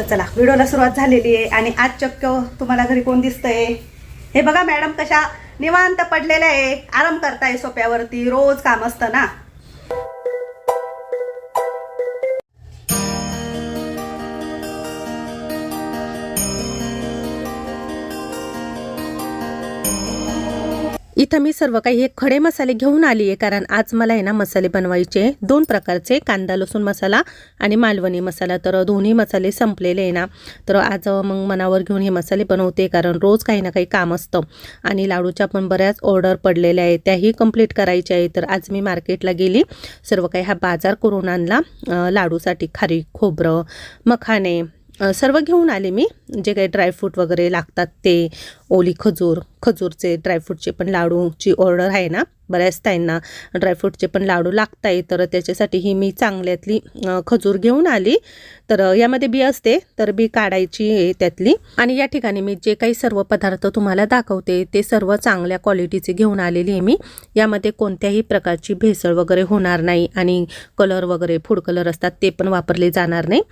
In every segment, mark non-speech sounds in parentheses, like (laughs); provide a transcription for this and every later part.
तर चला व्हिडिओला सुरुवात झालेली आहे आणि आज चक्क तुम्हाला घरी कोण दिसतंय? हे बघा मॅडम कशा निवांत पडलेल्या आहे आराम करताय सोप्यावरती रोज काम असतं ना? इथं मी सर्व काही हे खडे मसाले घेऊन आली आहे कारण आज मला आहे ना मसाले बनवायचे दोन प्रकारचे कांदा लसूण मसाला आणि मालवणी मसाला. तर दोन्ही मसाले संपलेले आहे ना. तर आज मग मनावर घेऊन हे मसाले बनवते कारण रोज काही ना काही काम असतं. आणि लाडूच्या पण बऱ्याच ऑर्डर पडलेल्या आहेत त्याही कंप्लीट करायच्या आहे तर आज मी मार्केटला गेली सर्व काही हा बाजार करून आणला लाडूसाठी खारी खोबरं मखाने सर्व घेऊन आले मी. जे काही ड्रायफ्रूट वगैरे लागतात ते ओली खजूर खजूरचे ड्रायफ्रूटचे पण लाडूची ऑर्डर आहे ना. बऱ्याच ताईंना ड्रायफ्रूटचे पण लाडू लागत आहे तर त्याच्यासाठी ही मी चांगल्यातली खजूर घेऊन आली. तर यामध्ये बी असते तर बी काढायची आहे त्यातली. आणि या ठिकाणी मी जे काही सर्व पदार्थ तुम्हाला दाखवते ते सर्व चांगल्या क्वालिटीचे घेऊन आलेली आहे मी. यामध्ये कोणत्याही प्रकारची भेसळ वगैरे होणार नाही आणि कलर वगैरे फूड कलर असतात ते पण वापरले जाणार नाही.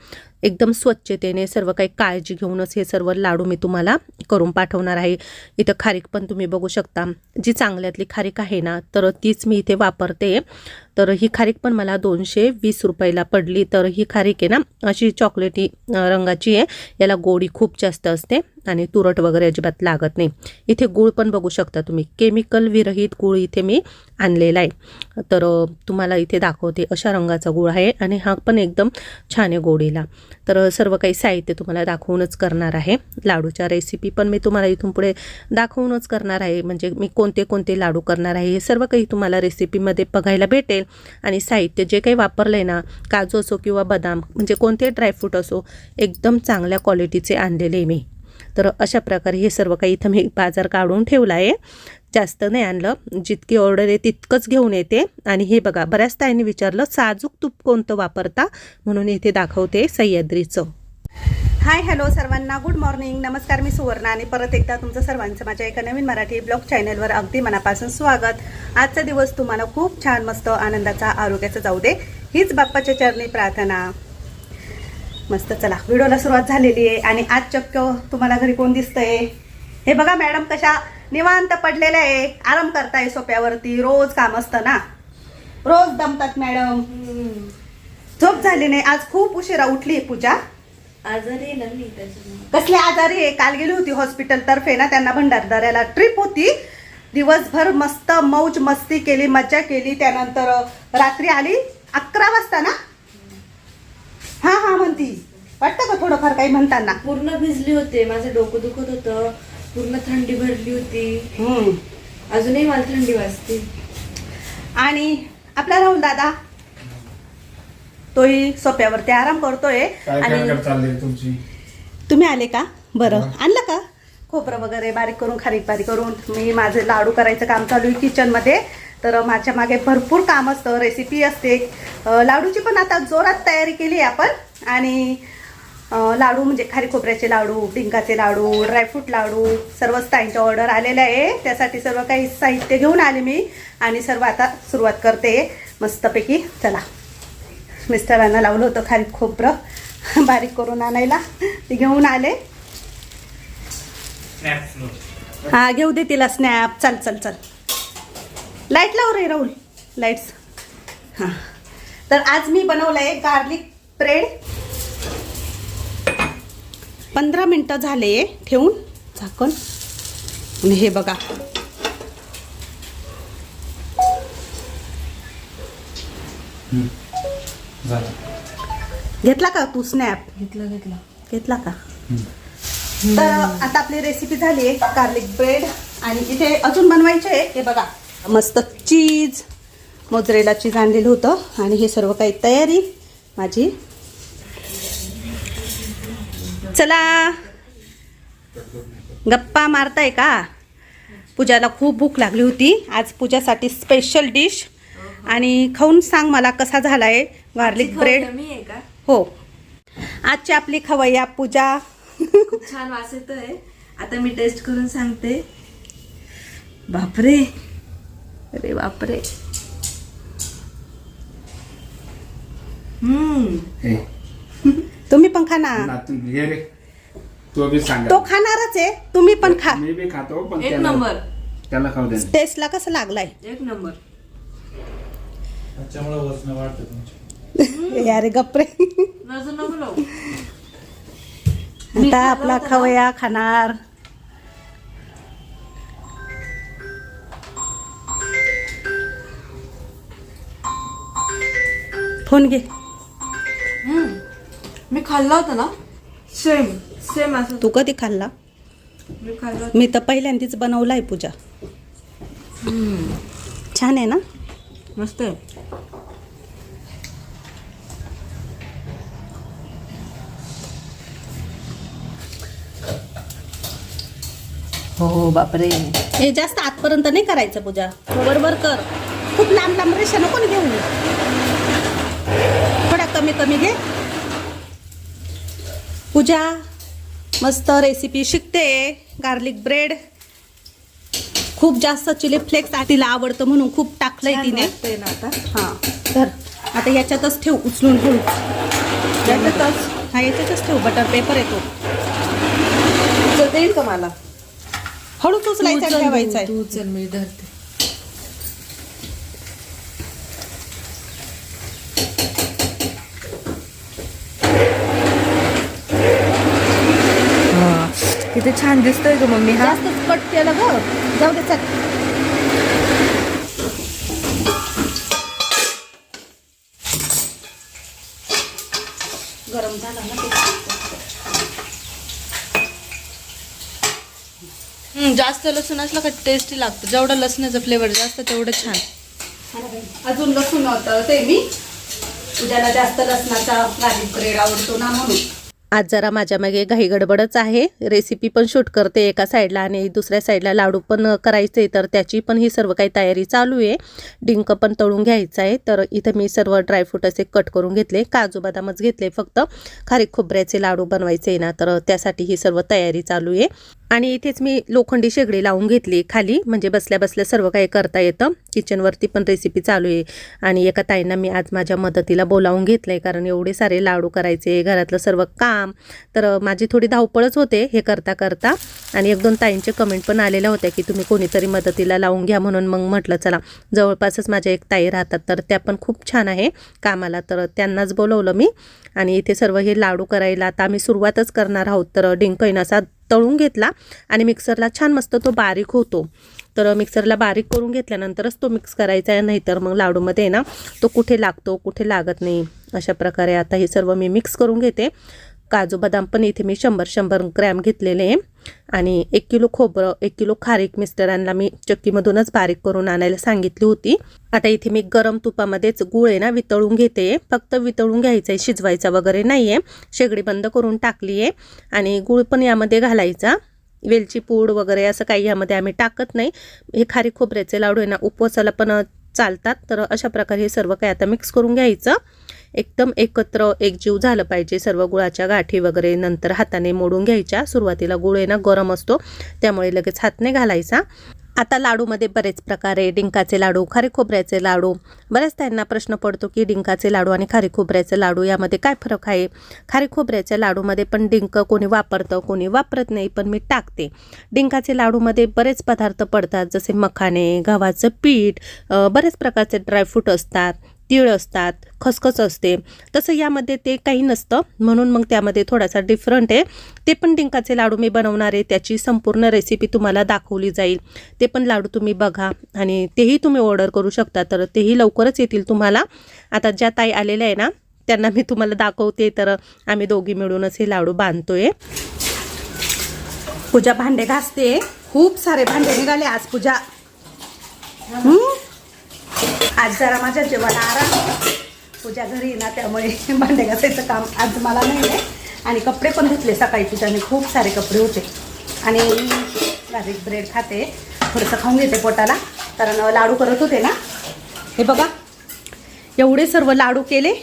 एकदम स्वच्छतेने सर्व काही काळजी घेऊनच हे सर्व लाडू मी तुम्हाला करून पाठवणार आहे. इथं खारीक पण तुम्ही बघू शकता. जी चांगल्यातली खारीक आहे ना तर तीच मी इथे वापरते. तर ही खारीक पण मला दोनशे वीस रुपयाला पडली. तर ही खारीक आहे ना अशी चॉकलेटी रंगाची आहे. याला गोडी खूप जास्त असते आणि तुरट वगैरे अजिबात लागत नाही. इथे गूळ पण बघू शकता तुम्ही. केमिकल विरहित गूळ इथे मी आणलेला आहे. तर तुम्हाला इथे दाखवते अशा रंगाचा गूळ आहे आणि हा पण एकदम छान आहे गोडीला. तर सर्व काही साहित्य तुम्हाला दाखवूनच करणार आहे. लाडूच्या रेसिपी पण मी तुम्हाला इथून पुढे दाखवूनच करणार आहे. म्हणजे मी कोणते कोणते लाडू करणार आहे हे सर्व काही तुम्हाला रेसिपीमध्ये बघायला भेटेल. आणि साहित्य जे काही वापरलं आहे ना काजू असो किंवा बदाम म्हणजे कोणते ड्रायफ्रूट असो एकदम चांगल्या क्वालिटीचे आणलेले आहे मी. तर अशा प्रकारे हे सर्व काही इथं मी बाजार काढून ठेवला आहे जास्त नाही आणलं जितकी ऑर्डर आहे तितकंच घेऊन येते. आणि हे बघा बऱ्याच ताईंनी विचारलं साजूक तूप कोणतं वापरता? म्हणून इथे दाखवते सह्याद्रीचं. हाय हॅलो सर्वांना. Good morning. नमस्कार मी सुवर्णा आणि परत एकदा तुमचं सर्वांचं माझ्या एका नवीन मराठी ब्लॉग चॅनलवर अगदी मनापासून स्वागत. आजचा दिवस तुम्हाला खूप छान मस्त आनंदाचा आरोग्याचा जाऊ दे हीच बाप्पाच्या चरणी प्रार्थना. मस्त चला व्हिडिओला सुरुवात झालेली आहे आणि आज चक्क तुम्हाला घरी कोण दिसतंय? हे बघा मॅडम कशा निवांत पडलेल्या आहे. आराम करताय सोप्यावरती. रोज काम असतं ना? रोज दमतात मॅडम. झोप झाली नाही. आज खूप उशिरा उठली आहे पूजा. आजारी त्याच्यामुळे. कसले आजारी आहे? काल गेली होती हॉस्पिटल तर्फे ना त्यांना भंडारदऱ्याला ट्रिप होती. दिवसभर मस्त मौज मस्ती केली मज्जा केली. त्यानंतर रात्री आली अकरा वाजता ना? हा हा म्हणती. वाटतं का थोडंफार काही म्हणताना? पूर्ण भिजली होते. माझं डोकं दुखत होतं. पूर्ण थंडी भरली होती. हम्म. अजूनही मला थंडी वाजते. आणि आपला राहुल दादा? तोही सोप्यावरती आराम करतोय. काय आणि काय चालली तुमची? तुम्ही आले का? बरं. आणलं का? खोबरं वगैरे बारीक करून खारीक बारीक करून. मी माझं लाडू करायचं काम चालू आहे किचनमध्ये. तर माझ्या मागे भरपूर काम असतं रेसिपी असते. अं, लाडूची पण आता जोरात तयारी केली आहे आपण. आणि अं, लाडू म्हणजे खारी खोबऱ्याचे लाडू डिंकाचे लाडू ड्रायफ्रूट लाडू सर्वच ताईंच्या ऑर्डर आलेल्या आहे. त्यासाठी सर्व काही साहित्य घेऊन आले मी. आणि सर्व आता सुरुवात करते. मस्तपैकी चला. मिस्टरांना लावलं होतं खारी खोबरं. बारीक करून आणायला. ते घेऊन आले. हा घेऊ दे तिला स्नॅप चल चल चल. लाइट लाव रे राहुल. लाईट्स हां. तर आज मी बनवलं आहे गार्लिक ब्रेड पंधरा मिनटं झाले ठेवून झाकण. आणि हे बघा. झालं घेतला का तू स्नॅप घेतला घेतला. घेतला का? तर आता आपली रेसिपी झाली आहे गार्लिक ब्रेड आणि इथे अजून बनवायचे आहे. हे बघा मस्त चीज मोजरेला चीज आणलेलं होतं. आणि हे सर्व काही तयारी माझी. चला. गप्पा मारताय का? पूजाला खूप भूक लागली होती. आज पूजासाठी स्पेशल डिश आणि खाऊन सांग मला कसा झालाय गार्लिक ब्रेड मी आहे का? हो. आजची आपली खवय्या पूजा. खूप छान वास येतोय. आता मी टेस्ट करून सांगते. बापरे. अरे बापरे. हम्म. हे तुम्ही पण खा ना. नातू घे रे. तो बी सांगा. तो खाणारच आहे. तुम्ही पण खा. मी बी खातो पण एक नंबर. त्याला खाऊ दे. टेस्टला कसं लागलाय? एक नंबर. त्याच्यामुळे वजन वाढतं तुमची अरे. आता आपला खवया खाणार. फोन घे. मी खाल्ला होता ना. सेम सेम असं. तू कधी खाल्ला? मी खाल्ला. मी तर पहिल्यांदाच बनवलाय पूजा. छान आहे ना? मस्त आहे. हो बापरे. हे जास्त आतपर्यंत नाही करायचं पूजा. बरोबर कर. खूप लांब लांब रेषा नको ना घेऊ थोडा कमी कमी घे. पूजा मस्त रेसिपी शिकते. गार्लिक ब्रेड खूप जास्त चिली फ्लेक्स तिला आवडतं म्हणून खूप टाकलंय तिने. आता. हां. तर आता याच्यातच ठेव उचलून ठेवू. याच्यातच? हा याच्यातच ठेव बटर पेपर येतो देईल का मला? हळूच उचलायचा ठेवायचा आहे. तू उचल मी धरते. किती छान दिसतोय ग मम्मी हा. जास्तच कट केलं ग. जाऊ दे चल. गरम झाला ना जास्त लसूण असलं का टेस्टी लागतं. जेवढं लसणाचं फ्लेवर जास्त तेवढं छान. अजून लसूण होतं ते मी. उद्याला जास्त लसणाचा गार्लिक ब्रेड आवडतो ना म्हणून. आज जरा माझ्यामागे घाई गडबडच आहे. रेसिपी पण शूट करते एका साईडला आणि दुसऱ्या साईडला लाडू पण करायचे तर त्याची पण ही सर्व काही तयारी चालू आहे. डिंक पण तळून घ्यायचं आहे तर इथं मी सर्व ड्रायफ्रूट असे कट करून घेतले. काजू बदामच घेतले फक्त. खारीक खोबऱ्याचे लाडू बनवायचे ना तर त्यासाठी ही सर्व तयारी चालू आहे. आणि इथेच मी लोखंडी शेगडी लावून घेतली खाली म्हणजे बसल्या बसल्या सर्व काही करता येतं. किचनवरती पण रेसिपी चालू आहे. आणि एका ताईंना मी आज माझ्या मदतीला बोलावून घेतलं आहे कारण एवढे सारे लाडू करायचे घरातलं सर्व काम तर माझी थोडी धावपळच होते हे करता करता. आणि एक दोन ताईंचे कमेंट पण आलेल्या होत्या की तुम्ही कोणीतरी मदतीला लावून घ्या म्हणून. मग म्हटलं चला जवळपासच माझ्या एक ताई राहतात तर त्या पण खूप छान आहे कामाला. तर त्यांनाच बोलवलं मी. आणि इथे सर्व हे लाडू करायला आता आम्ही सुरुवातच करणार आहोत. तर डिंकईन असा तळून घेतला आणि मिक्सरला छान मस्त तो बारीक होतो. तर मिक्सरला बारीक करून घेतल्यानंतरच तो मिक्स करायचा आहे नाहीतर मग लाडूमध्ये आहे ना तो कुठे लागतो कुठे लागत नाही. अशा प्रकारे आता हे सर्व मी मिक्स करून घेते. काजू बदाम पण इथे मी शंभर शंभर ग्रॅम घेतलेले आहे. आणि एक किलो खोबरं एक किलो खारीक मिस्टरांना मी चक्कीमधूनच बारीक करून आणायला सांगितली होती. आता इथे मी गरम तुपामध्येच गुळ आहे ना वितळून घेते. फक्त वितळून घ्यायचं आहे शिजवायचा वगैरे नाही आहे शेगडी बंद करून टाकली आहे. आणि गुळ पण यामध्ये घालायचा. वेलची पूड वगैरे असं काही यामध्ये आम्ही टाकत नाही. हे खारी खोबऱ्याचे लाडू आहे ना उपवासाला पण चालतात. तर अशा प्रकारे हे सर्व काही आता मिक्स करून घ्यायचं. एकदम एकत्र एकजीव झालं पाहिजे. सर्व गुळाच्या गाठी वगैरे नंतर हाताने मोडून घ्यायच्या. सुरुवातीला गुळ ना गरम असतो. त्यामुळे लगेच हात नाही घालायचा. आता लाडूमध्ये बरेच प्रकार आहे डिंकाचे लाडू खारी खोबऱ्याचे लाडू. बऱ्याच त्यांना प्रश्न पडतो की डिंकाचे लाडू आणि खारी खोबऱ्याचे लाडू यामध्ये काय फरक आहे? खारी खोबऱ्याच्या लाडूमध्ये पण डिंक कोणी वापरतं कोणी वापरत नाही पण मी टाकते. डिंकाचे लाडूमध्ये बरेच पदार्थ पडतात जसे मखाने गव्हाचं पीठ बरेच प्रकारचे ड्रायफ्रूट असतात. तीळ असतात खसखस असते. तसं यामध्ये ते काही नसतं. म्हणून मग त्यामध्ये थोडासा डिफरंट आहे. ते पण डिंकाचे लाडू मी बनवणार आहे. त्याची संपूर्ण रेसिपी तुम्हाला दाखवली जाईल. ते पण लाडू तुम्ही बघा आणि तेही तुम्ही ऑर्डर करू शकता. तर तेही लवकरच येतील तुम्हाला. आता ज्या ताई आलेल्या आहे ना त्यांना मी तुम्हाला दाखवते. तर आम्ही दोघी मिळूनच हे लाडू बांधतोय. पूजा भांडे घासते. खूप सारे भांडे निघाले आज पूजा. आज जरा माझ्या जेवणाला आराम. पूजा घरी ना त्यामुळे (laughs) भांडे घासायचं काम आज मला नाही आहे. आणि कपडे पण धुतले सकाळी पूजाने खूप सारे कपडे होते. आणि गार्लिक ब्रेड खाते. थोडंसं खाऊन घेते पोटाला. कारण लाडू करत होते ना. हे बघा एवढे सर्व लाडू केले.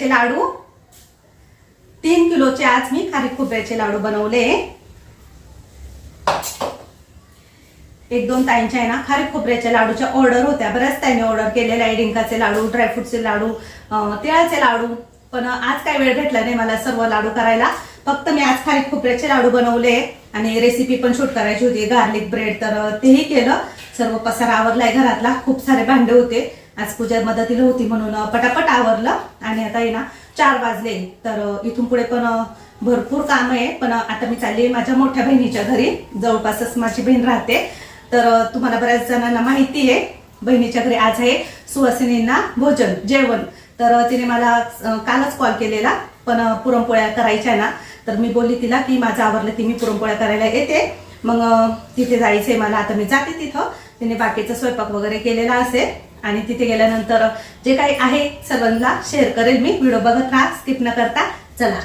खोबऱ्याचे लाडू. तीन किलोचे आज मी खारी खोबऱ्याचे लाडू बनवले. एक दोन ताईंच्या आहे ना खारी खोबऱ्याच्या लाडूच्या ऑर्डर होत्या. बऱ्याच ताईने ऑर्डर केलेल्या आहे. डिंकाचे लाडू ड्रायफ्रूटचे लाडू तिळाचे लाडू. पण आज काय वेळ भेटला नाही मला सर्व लाडू करायला. फक्त मी आज खारी खोबऱ्याचे लाडू बनवले. आणि रेसिपी पण शूट करायची होती. गार्लिक ब्रेड तर तेही केलं. सर्व पसारा आवरलाय घरातला. खूप सारे भांडे होते. आज पूजा मदतीला होती म्हणून पटापट आवरलं. आणि आता आहे ना चार वाजले. तर इथून पुढे पण भरपूर काम आहे पण आता मी चालली माझ्या मोठ्या बहिणीच्या घरी. जवळपासच माझी बहीण राहते. तर तुम्हाला बऱ्याच जणांना माहिती आहे बहिणीच्या घरी आज आहे सुवासिनींना भोजन जेवण. तर तिने मला कालच कॉल केलेला. पण पुरणपोळ्या करायच्या ना. तर मी बोलली तिला की माझं आवरलं की मी पुरणपोळ्या करायला येते. मग तिथे जायचंय मला. आता मी जाते तिथं. तिने बाकीचा स्वयंपाक वगैरे केलेला असेल. आणि तिथे गेल्यानंतर जे काही आहे सर्वांना शेअर करेल मी. व्हिडिओ बघत राहा स्किप न करता. चला.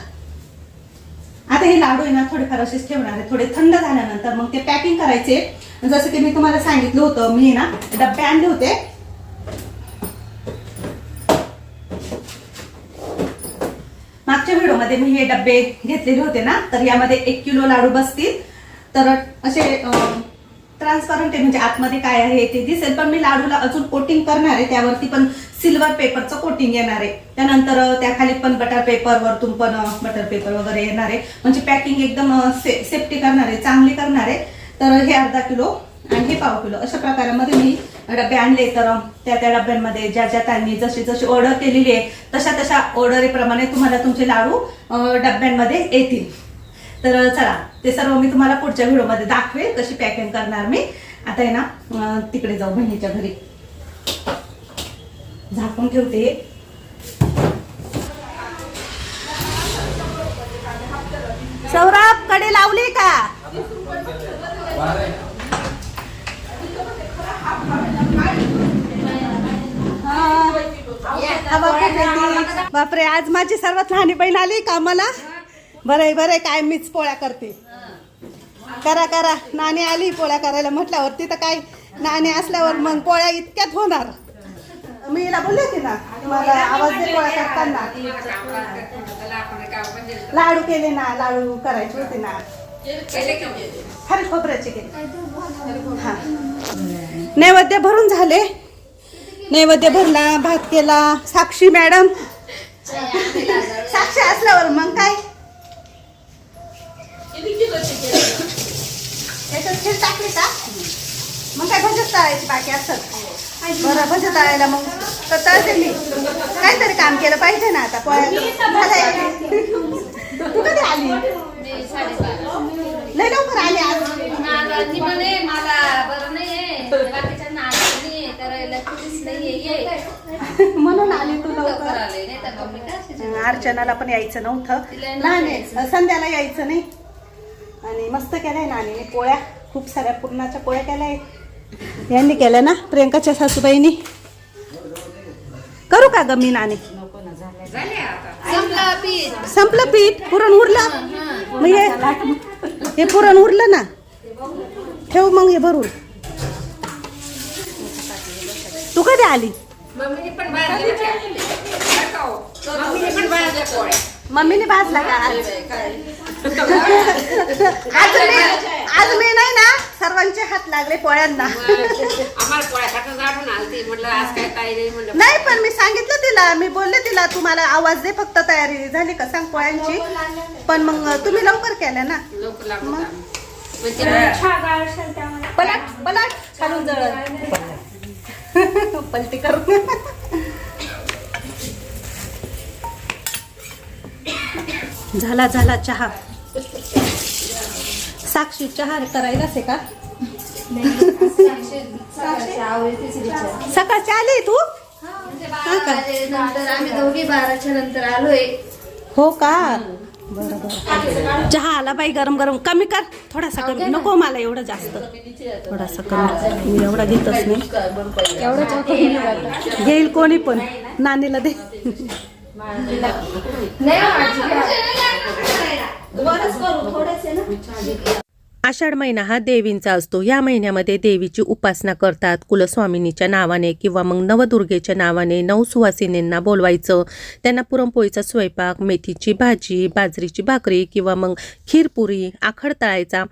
आता हे लाडू आहे ना थोडेफार असेच ठेवणार आहे. थोडे थंड झाल्यानंतर मग ते पॅकिंग करायचे. जसं की मी तुम्हाला सांगितलं होतं मी ना डब्बे आणले होते. मागच्या व्हिडिओमध्ये मी हे डब्बे घेतलेले होते ना तर यामध्ये एक किलो लाडू बसतील. तर असे ट्रान्सपरंट आहे म्हणजे आतमध्ये काय आहे ते दिसेल पण मी लाडूला अजून कोटिंग करणार आहे त्यावरती पण सिल्वर पेपरचं कोटिंग येणार आहे. त्यानंतर त्याखाली पण बटर पेपर वरतून पण बटर पेपर वगैरे येणार आहे. म्हणजे पॅकिंग एकदम से, सेफ्टी करणार आहे चांगली करणार आहे. तर हे अर्धा किलो आणि हे पाव किलो अशा प्रकारामध्ये मी डबे आणले. तर त्या त्या डब्यांमध्ये ज्या ज्या त्यांनी जशी जशी ऑर्डर केलेली आहे तशा तशा ऑर्डरीप्रमाणे तुम्हाला तुमचे लाडू डब्यांमध्ये येतील. तर चला ते सर्व मी तुम्हाला पुढच्या व्हिडिओमध्ये दाखवेल कशी पॅकिंग करणार मी. आता आहे ना तिकडे जाऊ बहिणीच्या घरी. झाकून ठेवते. सौरभकडे लावली का? बापरे, आज माझी सर्वात लहानी बहीण आली बरं आहे बरं आहे काय मीच पोळ्या करते. करा करा नाणी आली पोळ्या करायला म्हटल्यावर तिथं काय नाणी असल्यावर मग पोळ्या इतक्यात होणार. मी हिला बोलले होते ना मला आवाज दे पोळ्या करताना. लाडू केले ना लाडू करायचे होते ना. खरे खोबऱ्याचे केले. हा. नैवेद्य भरून झाले. नैवेद्य भरला भात केला साक्षी मॅडम. साक्षी असल्यावर मग काय? त्याच्यात खीर टाकली का? मग काय भजत तळायची बाकी असत बरं भजत तळायला मग. तर तळते मी. काहीतरी काम केलं पाहिजे ना आता. तू कधी आली? लय लवकर आली आज. म्हणून आली तू लवकर? अर्चनाला पण यायचं नव्हतं. लहान संध्याला यायचं नाही. आणि मस्त केलंय नानीने पोळ्या. खूप साऱ्या पूर्णाच्या पोळ्या केल्याय यांनी केल्या ना प्रियंकाच्या सासूबाईनी? करू का ग मी नानी? संपला पीठ. संपलं पीठ? पुरण उरलं? मग हे हे पुरण उरलं ना? ठेव मग हे भरून. तू कधी आली? मम्मीने भाजला का? (laughs) आज मी आज मी नाही ना सर्वांचे हात लागले पोळ्यांना. आम्हाला पोळ्या आलती. म्हटलं आज काय ताई नाही म्हणलं नाही पण मी सांगितलं तिला. मी बोलले तिला तुम्हाला आवाज दे फक्त तयारी झाली का सांग पोळ्यांची. पण मग तुम्ही लवकर केल्या ना. लवकर? म्हणजे पलट पलट. खालून जळ पलटी करून. झाला झाला चहा. साक्षी चहा करायलाच आहे का? सकाळची आली तू? बारा वाजे नंतर आम्ही दोघी बाराच्या नंतर आलोय. हो का? बरं बरं. चहा आला बाई गरम गरम. कमी कर. थोडासा कमी. नको मला एवढं जास्त. थोडासा कमी. मी एवढा घेतच नाही. घेईल कोणी पण. नानीला दे. नाही वाटत. आषाढ महिना हा देवींचा असतो. या महिन्यामध्ये देवीची उपासना करतात. कुलस्वामिनीच्या नावाने किंवा मग नवदुर्गेच्या नावाने नवसुवासिनींना बोलवायचं. त्यांना पुरणपोळीचा स्वयंपाक मेथीची भाजी बाजरीची भाकरी किंवा मग खीरपुरी आखड तळायचा.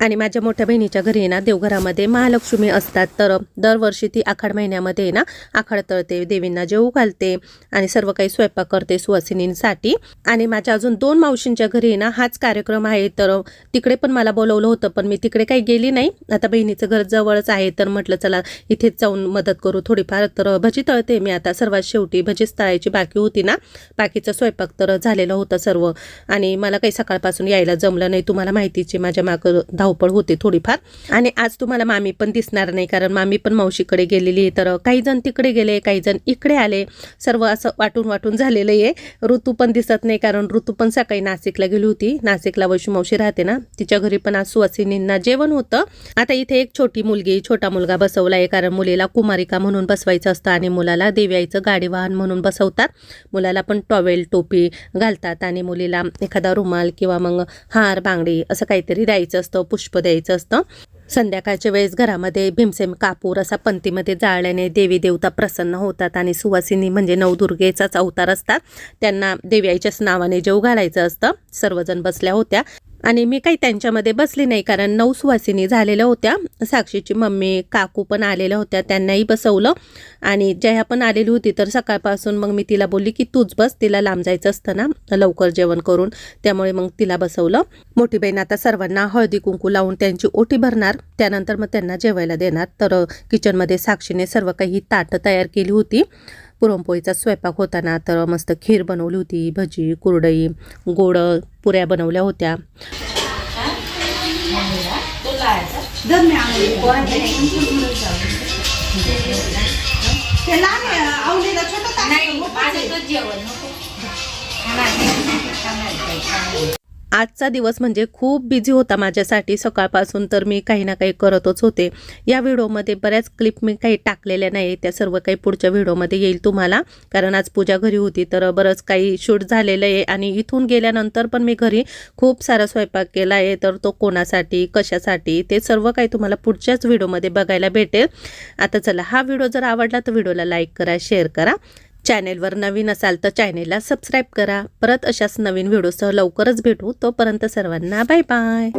आणि माझ्या मोठ्या बहिणीच्या घरी आहे ना देवघरामध्ये महालक्ष्मी असतात. तर दरवर्षी ती आखाड महिन्यामध्ये आहे ना आखाड तळते देवींना जेवू घालते आणि सर्व काही स्वयंपाक करते सुवासिनींसाठी. आणि माझ्या अजून दोन मावशींच्या घरी आहे ना हाच कार्यक्रम आहे. तर तिकडे पण मला बोलवलं होतं पण मी तिकडे काही गेली नाही. आता बहिणीचं घर जवळच आहे तर म्हटलं चला इथेच जाऊन मदत करू थोडीफार. तर भजी तळते मी आता. सर्वात शेवटी भजीच तळायची बाकी होती ना बाकीचा स्वयंपाक तर झालेलं होतं सर्व. आणि मला काही सकाळपासून यायला जमलं नाही. तुम्हाला माहितीची माझ्या मागं धावपळ होते थोडीफार. आणि आज तुम्हाला मामी पण दिसणार नाही कारण मामी पण मावशीकडे गेलेली तर काही जण तिकडे गेले काही जण इकडे आले. सर्व असं वाटून वाटून झालेलं आहे. ऋतू पण दिसत नाही कारण ऋतू पण सकाळी नाशिकला गेली होती. नाशिकला वैशू मावशी राहते ना तिच्या घरी पण आज सुवासिनींना जेवण होतं. आता इथे एक छोटी मुलगी छोटा मुलगा बसवला आहे कारण मुलीला कुमारिका म्हणून बसवायचं असतं आणि मुलाला देव्याचं गाडी वाहन म्हणून बसवतात. मुलाला पण टॉवेल टोपी घालतात आणि मुलीला एखादा रुमाल किंवा मग हार बांगडी असं काहीतरी द्यायचं असतं. पुष्प द्यायचं असतं. संध्याकाळच्या वेळेस घरामध्ये भीमसेम कापूर असा पंथीमध्ये जाळल्याने देवी देवता प्रसन्न होतात आणि सुवासिनी म्हणजे नवदुर्गेचाच अवतार असतात. त्यांना देवी आईच्याच नावाने जेव घालायचं असतं. सर्वजण बसल्या होत्या. आणि मी काही त्यांच्यामध्ये बसली नाही कारण नऊ सुवासिनी झालेल्या होत्या. साक्षीची मम्मी काकू पण आलेल्या होत्या त्यांनाही बसवलं. आणि जया पण आलेली होती तर सकाळपासून मग मी तिला बोलली की तूच बस तिला लांब जायचं असतं ना लवकर जेवण करून. त्यामुळे मग तिला बसवलं. मोठी बहीण आता सर्वांना हळदी कुंकू लावून त्यांची ओटी भरणार त्यानंतर मग त्यांना जेवायला देणार. तर किचनमध्ये साक्षीने सर्व काही ताटं तयार केली होती. पुरणपोळीचा स्वयंपाक होताना तर मस्त खीर बनवली होती भजी कुरडई गोड पुऱ्या बनवल्या होत्या. आजचा दिवस म्हणजे खूप बिझी होता माझ्यासाठी. सकाळपासून तर मी काही ना काही करतच होते. या व्हिडिओमध्ये बऱ्याच क्लिप मी काही टाकलेल्या नाही त्या सर्व काही पुढच्या व्हिडिओमध्ये येईल तुम्हाला. कारण आज पूजा घरी होती तर बरंच काही शूट झालेलं आहे. आणि इथून गेल्यानंतर पण मी घरी खूप सारा स्वयंपाक केला आहे. तर तो कोणासाठी कशासाठी ते सर्व काही तुम्हाला पुढच्याच व्हिडिओमध्ये बघायला भेटेल. आता चला हा व्हिडिओ जर आवडला तर व्हिडिओला लाईक करा शेअर करा. चॅनेलवर नवीन असाल तर चॅनेलला सबस्क्राईब करा. परत अशाच नवीन व्हिडिओसह लवकरच भेटू. तोपर्यंत सर्वांना बाय बाय